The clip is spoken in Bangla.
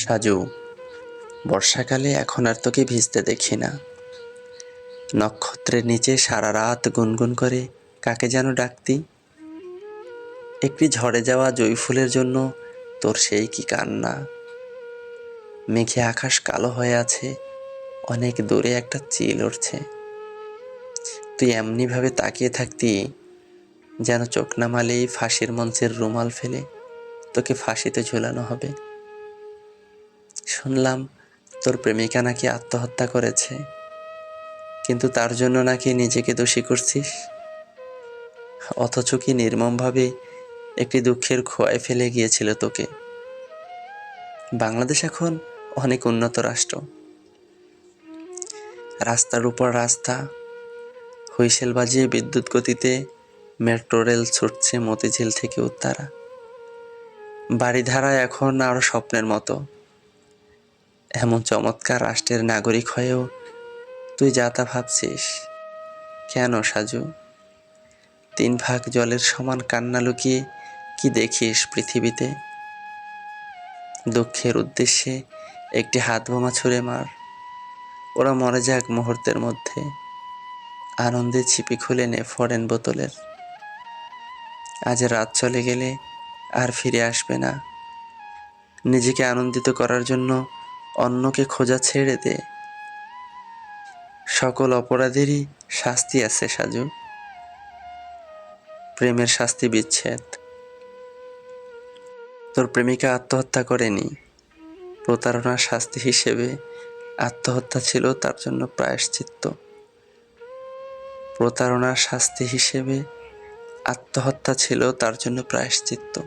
সাজু, বর্ষাকালে এখন আর তোকে ভিজতে দেখি না। নক্ষত্রের নিচে সারা রাত গুনগুন করে কাকে যেন ডাকতি। একটি ঝড়ে যাওয়া জুঁই ফুলের জন্য তোর সেই কি কান্না। মেঘে আকাশ কালো হয়ে আছে, অনেক দূরে একটা চিল উঠছে তুই এমনিভাবে তাকিয়ে থাকতি, যেন চোখ নামালেই ফাঁসির মঞ্চের রুমাল ফেলে তোকে ফাঁসিতে ঝুলানো হবে। শুনলাম, তোর প্রেমিকা নাকি আত্মহত্যা করেছে। কিন্তু তার জন্য নাকি নিজেকে দোষী করছিস? অথচ কি নির্মমভাবে একটি দুঃখের খোয়ায় ফেলে গিয়েছিল তোকে? বাংলাদেশ এখন অনেক উন্নত রাষ্ট্র। রাস্তার উপর রাস্তা, হুইসেল বাজিয়ে বিদ্যুৎ গতিতে মেট্রো রেল ছুটছে মতিঝিল থেকে উত্তারা। বাড়িধারা এখন আরও স্বপ্নের মতো। এমন চমৎকার রাষ্ট্রের নাগরিক হয়েও তুই যা তা ভাবছিস। কেন সাজু? তিন ভাগ জলের সমান কান্না লুকিয়ে কি দেখিস পৃথিবীতে? দুঃখের উদ্দেশ্যে একটি হাত বোমা ছুঁড়ে মার। ওরা মরে যাক মুহূর্তের মধ্যে। আনন্দে ছিপি খুলে নে ফরেন বোতলের। আজ রাত চলে গেলে আর ফিরে আসবে না। নিজেকে আনন্দিত করার জন্য অন্যকে খোঁজা ছেড়ে দে। সকল অপরাধেরই শাস্তি আছে সাজু। প্রেমের শাস্তি বিচ্ছেদ। তোর প্রেমিকা আত্মহত্যা করেনি। প্রতারণার শাস্তি হিসেবে আত্মহত্যা ছিল তার জন্য প্রায়শ্চিত্ত। প্রতারণার শাস্তি হিসেবে আত্মহত্যা ছিল তার জন্য প্রায়শ্চিত্ত।